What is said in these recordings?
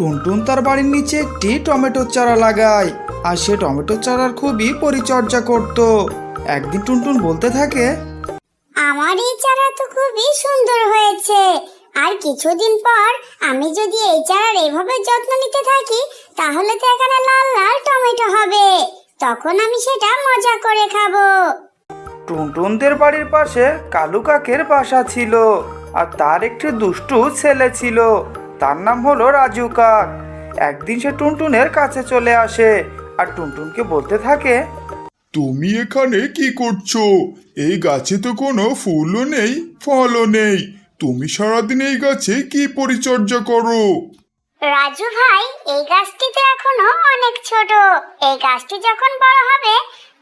টুনটুন তার বাড়ির নিচে একটি টমেটোর চারা লাগায় আর সে টমেটোর চারার খুবই পরিচর্যা করত। একদিন টুনটুন বলতে থাকে আমার এই চারা তো খুবই সুন্দর হয়েছে। আর কিছুদিন পর আমি যদি এই চারার এভাবে যত্ন নিতে থাকি তাহলে তো এখানে লাল লাল টমেটো হবে। তখন আমি সেটা মজা করে খাব। টুনটুনদের বাড়ির পাশে কালু কাকের বাসা ছিল আর তার একটি দুষ্টু ছেলে ছিল। তার নাম হলো রাজু কাক। একদিন সে টুনটুনের কাছে চলে আসে আর টুনটুনকে বলতে থাকে তুমি এখানে কি করছ? এই গাছে তো কোনো ফুলও নেই ফলও নেই। তুমি সারাদিন এই গাছে কি পরিচর্যা করো? রাজু ভাই এই গাছটি তো এখনও অনেক ছোট। এই গাছটি যখন বড় হবে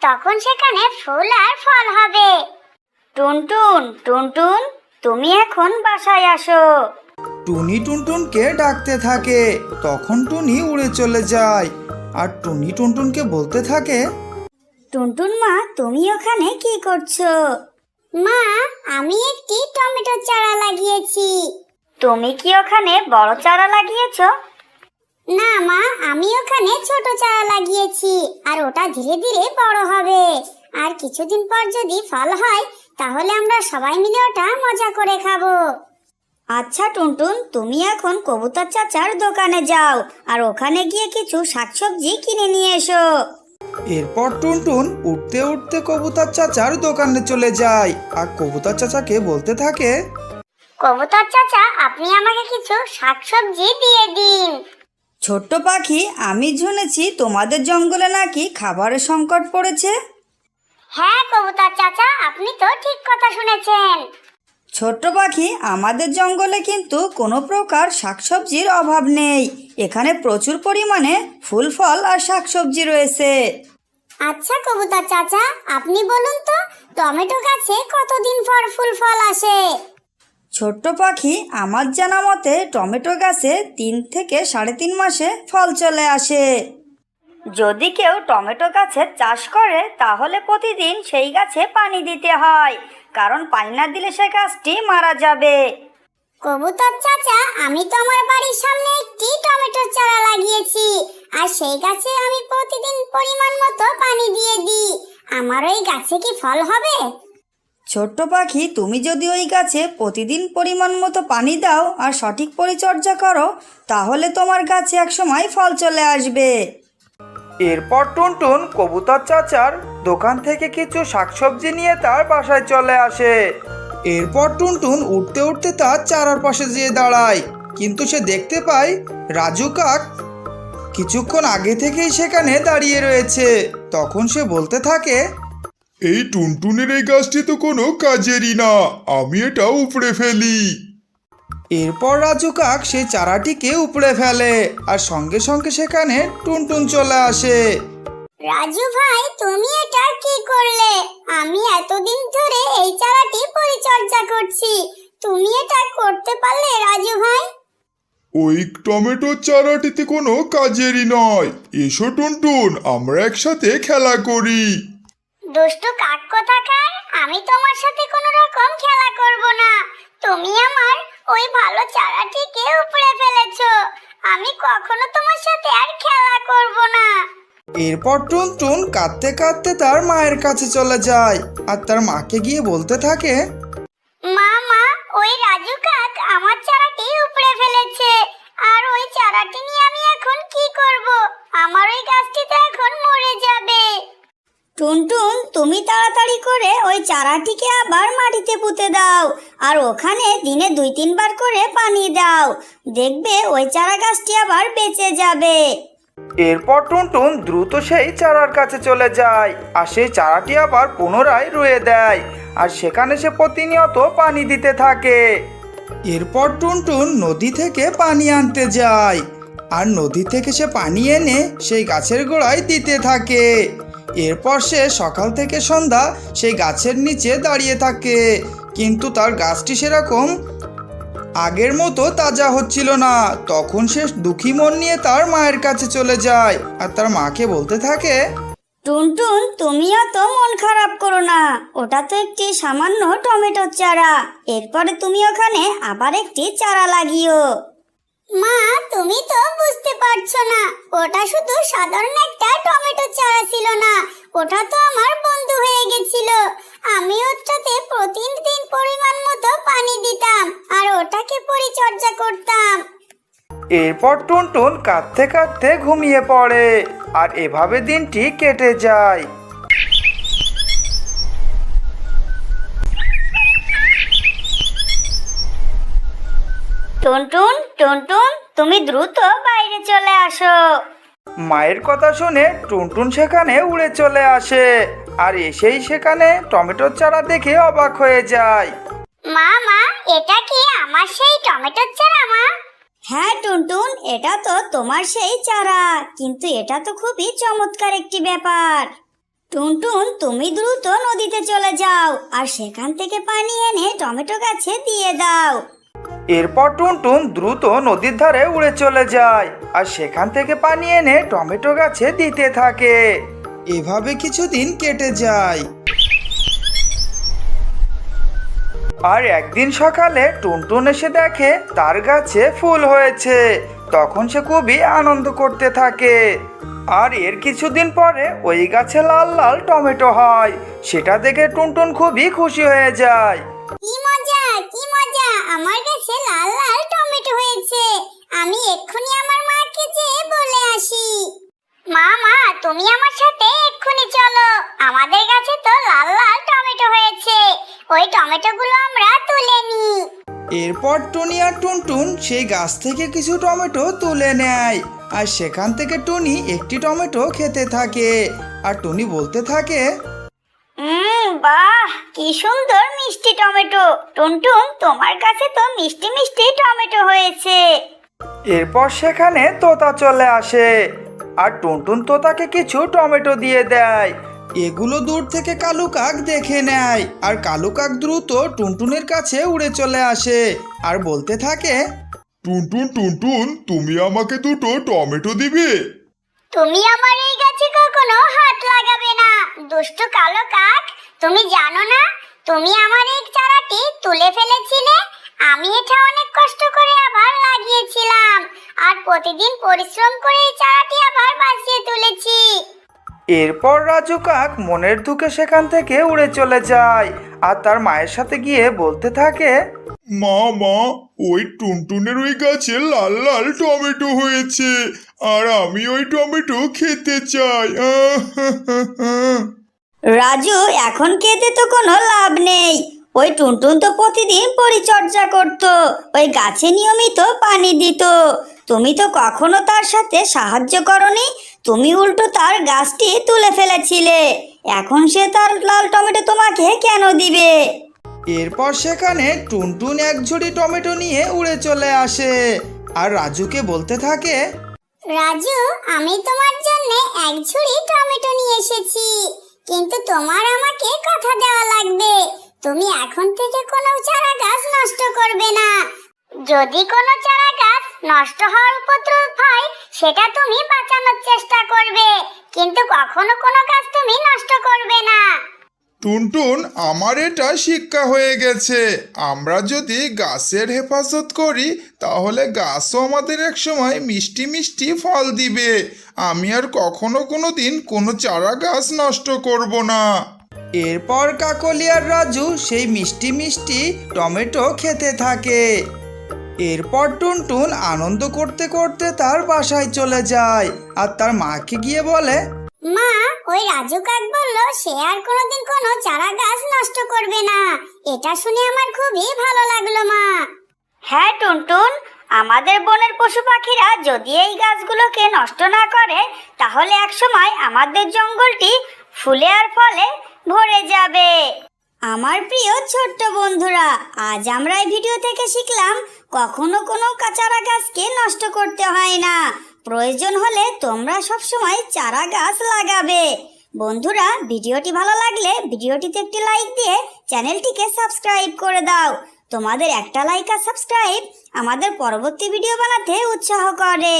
তখন সেখানে ফুল আর ফল হবে। টুনটুন টুনটুন তুমি এখন বাসায় আসো। টুনি টুনটুনকে ডাকতে থাকে। তখন টুনি উড়ে চলে যায়। আর টুনি টুনটুনকে বলতে থাকে, টুনটুন মা, তুমি ওখানে কি করছ? মা, আমি একটি টমেটো চারা লাগিয়েছি। তুমি কি ওখানে বড় চারা লাগিয়েছো? না মা, আমি ওখানে ছোট চারা লাগিয়েছি, আর ওটা ধীরে ধীরে বড় হবে। আর কিছুদিন পর যদি ফল হয়, তাহলে আমরা সবাই মিলে ওটা মজা করে খাব। আচ্ছা টুনটুন তুমি এখন কবুতর চাচার দোকানে যাও আর ওখানে গিয়ে কিছু শাকসবজি কিনে নিয়ে এসো। এরপর টুনটুন উঠতে উঠতে কবুতর চাচার দোকানে চলে যায় আর কবুতর চাচাকে বলতে থাকে কবুতর চাচা আপনি আমাকে কিছু শাকসবজি দিয়ে দিন। ছোট্ট পাখি আমি শুনেছি তোমাদের জঙ্গলে নাকি খাবারের সংকট পড়েছে। হ্যাঁ কবুতর চাচা আপনি তো ঠিক কথা শুনেছেন। ছোট্ট পাখি আমাদের জঙ্গলে কিন্তু কোনো প্রকার শাকসবজির অভাব নেই। এখানে প্রচুর পরিমাণে ফুল ফল আর শাকসবজি রয়েছে। আচ্ছা কবুতর চাচা আপনি বলুন তো টমেটো গাছে কতদিন পর ফুল ফল আসে? ছোট্ট পাখি আমার জানা মতে টমেটো গাছে তিন থেকে সাড়ে তিন মাসে ফল চলে আসে। যদি কেউ টমেটো গাছের চাষ করে তাহলে প্রতিদিন সেই গাছে পানি দিতে হয় কারণ পানি না দিলে সে গাছটি মারা যাবে। কবুতর চাচা আমি তো আমার বাড়ির সামনে একটি টমেটোর চারা লাগিয়েছি আর সেই গাছে আমি প্রতিদিন পরিমাণ মতো পানি দিয়ে দিই। আমার ওই গাছে কি ফল হবে? ছোট্ট পাখি তুমি যদি ওই গাছে প্রতিদিন পরিমাণ মতো পানি দাও আর সঠিক পরিচর্যা করো তাহলে তোমার গাছে একসময় ফল চলে আসবে। এরপর টুনটুন কবুতর চাচার দোকান থেকে কিছু শাকসবজি নিয়ে তার বাসায় চলে আসে। এরপর টুনটুন উঠতে উঠতে তার চারার পাশে যেয়ে দাঁড়ায় কিন্তু সে দেখতে পায় রাজু কাক কিছুক্ষণ আগে থেকেই সেখানে দাঁড়িয়ে রয়েছে। তখন সে বলতে থাকে এই টুনটুনের এই গাছটি তো কোনো কাজেরই না আমি এটা উপড়ে ফেলি। এরপর রাজু কাক সেই চারাটিকে উপড়ে ফেলে আর সঙ্গে সঙ্গে সেখানে টুনটুন চলে আসে। রাজু ভাই তুমি এটা কি করলে? আমি এতদিন ধরে এই চারাটি পরিচর্যা করছি। তুমি এটা করতে পারলে রাজু ভাই? ওই টমেটোর চারাটিতে কোনো কাজেরই নয়। এসো টুনটুন আমরা একসাথে খেলা করি। দুষ্টু কাক কোথাকার? আমি তোমার সাথে কোনো রকম খেলা করব না। তুমি আমার ওই ভালো চারাটিকে উপড়ে ফেলেছো? আমি কখনো তোমার সাথে আর খেলা করব না। এরপর টুনটুন কাঁদতে কাঁদতে তার মায়ের কাছে চলে যায় আর তার মাকে গিয়ে বলতে থাকে মা মা ওই রাজু কাক আমার চারাটি উপড়ে ফেলেছে। আর ওই চারাটি নিয়ে আমি এখন কি করব? আমার ওই গাছটি তো এখন মরে যাবে। টুনটুন তুমি তাড়াতাড়ি করে ওই চারাটিকে আবার মাটিতে পুঁতে দাও। আর ওখানে দিনে দুই, তিনবার করে পানি দাও। দেখবে ওই চারা গাছটি আবার বেঁচে যাবে। এরপর টুনটুন দ্রুত সেই চারার কাছে চলে যায় আর সেই চারাটি আবার পুনরায় রুয়ে দেয় আর সেখানে সে প্রতিনিয়ত পানি দিতে থাকে। এরপর টুনটুন নদী থেকে পানি আনতে যায় আর নদী থেকে সে পানি এনে সেই গাছের গোড়ায় দিতে থাকে। এরপর সে সকাল থেকে সন্ধ্যা সেই গাছের নিচে দাঁড়িয়ে থাকে কিন্তু তার গাছটি সেরকম আগের মতো তাজা হচ্ছিল না। তখন সে দুঃখী মন নিয়ে তার মায়ের কাছে চলে যায় আর তার মাকে বলতে থাকে, টুনটুন, তুমিও তো মন খারাপ করো না। ওটা তো একটি সামান্য টমেটোর চারা। এরপরে তুমি ওখানে আবার একটি চারা লাগিও। মা, তুমি তো বুঝতে করছ না। ওটা শুধু সাধারণ একটা টমেটো চারা ছিল না, ওটা তো আমার বন্ধু হয়ে গেছিল। আমি ওটাতে প্রতিদিন পরিমাণ মতো পানি দিতাম আর ওটাকে পরিচর্যা করতাম। এরপর টুনটুন কাঁদতে কাঁদতে ঘুমিয়ে পড়ে, আর এভাবে দিনটি কেটে যায়। টুনটুন টুনটুন তুমি দ্রুত বাইরে চলে আসো। মায়ের কথা শুনে টুনটুন সেখানে উড়ে চলে আসে। আর এসেই সেখানে টমেটোর চারা দেখে অবাক হয়ে যায়। মা মা এটা কি আমার সেই টমেটোর চারা মা? হ্যাঁ টুনটুন এটা তো তোমার সেই চারা। কিন্তু এটা তো খুবই চমৎকার একটি ব্যাপার। টুনটুন তুমি দ্রুত নদীতে চলে যাও আর সেখান থেকে পানি এনে টমেটো গাছে দিয়ে দাও। এরপর টুনটুন দ্রুত নদীর ধারে উড়ে চলে যায় আর সেখান থেকে পানি এনে টমেটো গাছে দিতে থাকে। এভাবে কিছুদিন কেটে যায়। আর একদিন সকালে টুনটুন এসে দেখে তার গাছে ফুল হয়েছে। তখন সে খুবই আনন্দ করতে থাকে। আর এর কিছুদিন পরে ওই গাছে লাল লাল টমেটো হয়। সেটা দেখে টুনটুন খুবই খুশি হয়ে যায়। কি মজা কি মজা, আমার কাছে লাল লাল টমেটো হয়েছে। আমি এক্ষুনি আমার মাকে যেয়ে বলে আসি। মা মা, তুমি আমার সাথে এক্ষুনি চলো। আমাদের কাছে তো লাল লাল টমেটো হয়েছে। ওই টমেটোগুলো আমরা তুলে নিই। এরপর টুনি আর টুনটুন সেই গাছ থেকে কিছু টমেটো তুলে নেয়। আর সেখান থেকে টুনি একটি টমেটো খেতে থাকে। আর টুনি বলতে থাকে বাহ কি সুন্দর মিষ্টি টমেটো। টুনটুন তোমার কাছে তো মিষ্টি মিষ্টি টমেটো হয়েছে। এরপর সেখানে তোতা চলে আসে। আর টুনটুন তোতাকে কিছু টমেটো দিয়ে দেয়। এগুলো দূর থেকে কালু কাক দেখে নেয়। আর কালু কাক দ্রুত টুনটুনের কাছে উড়ে চলে আসে। আর বলতে থাকে টুনটুন টুনটুন তুমি আমাকে দুটো টমেটো দিবে? তুমি আমার এই গাছে কখনো হাত লাগাবে না। দুষ্টু কালো কাক তুমি জানো না তুমি আমার এই চারাটি তুলে ফেলেছিলে? আমি এটা অনেক কষ্ট করে আবার লাগিয়েছিলাম। আর প্রতিদিন পরিশ্রম করে এই চারাটি আবার বাঁচিয়ে তুলেছি। এরপর রাজু কাক মনের দুঃখে সেখান থেকে উড়ে চলে যায়। আর তার মায়ের সাথে গিয়ে বলতে থাকে মা মা ওই টুনটুনের ওই গাছে লাল লাল টমেটো হয়েছে। আর আমি ওই টমেটো খেতে চাই। আহ রাজু এখন খেতে তো কোনো লাভ নেই। ওই টুনটুন তো প্রতিদিন পরিচর্যা করত। ওই গাছে নিয়মিত পানি দিত। তুমি তো কখনো তার সাথে সাহায্য করনি? তুমি উল্টো তার গাছটি তুলে ফেলেছিলে। এখন সে তার লাল টমেটো তোমাকে কেন দিবে? এরপর সেখানে টুনটুন এক ঝুড়ি টমেটো নিয়ে উড়ে চলে আসে। আর রাজুকে বলতে থাকে রাজু আমি তোমার জন্য এক ঝুড়ি টমেটো নিয়ে এসেছি। কিন্তু তোমার আমাকে কথা দেওয়া লাগবে। তুমি এখন থেকে কোনো চারা গাছ নষ্ট করবে না। যদি কোনো চারা গাছ নষ্ট হওয়ার উপদ্রব হয়, সেটা তুমি বাঁচানোর চেষ্টা করবে। কিন্তু কখনো কোনো গাছ তুমি নষ্ট করবে না। টুনটুন, আমার এটা শিক্ষা হয়ে গেছে। আমরা যদি গাছের হেফাজত করি, তাহলে গাছও আমাদের এক সময় মিষ্টি মিষ্টি ফল দিবে। আমি আর কখনো কোনো দিন কোনো চারা গাছ নষ্ট করব না। এরপর কাকলি আর রাজু সেই মিষ্টি মিষ্টি টমেটো খেতে থাকে। এরপর টুনটুন আনন্দ করতে করতে তার বাসায় চলে যায়। আর তার মাকে গিয়ে বলে মা, ওই রাজু কাক বলল, সে আর কোনোদিন কোনো চারা গাছ নষ্ট করবে না। এটা শুনে আমার খুবই ভালো লাগল মা। হ্যাঁ টুনটুন, আমাদের বনের পশু পাখিরা যদি এই গাছগুলোকে নষ্ট না করে, তাহলে একসময় আমাদের জঙ্গলটি ফুলে আর ফলে ভরে যাবে। আমার প্রিয় ছোট্ট বন্ধুরা, আজ আমরা এই ভিডিও থেকে শিখলাম কখনো কোনো চারা গাছকে নষ্ট করতে হয় না। প্রয়োজন হলে তোমরা সব সময় চারা গাছ লাগাবে। বন্ধুরা, ভিডিওটি ভালো লাগলে ভিডিওটিতে একটি লাইক দিয়ে চ্যানেলটিকে সাবস্ক্রাইব করে দাও। তোমাদের একটা লাইক আর সাবস্ক্রাইব আমাদের পরবর্তী ভিডিও বানাতে উৎসাহ করে।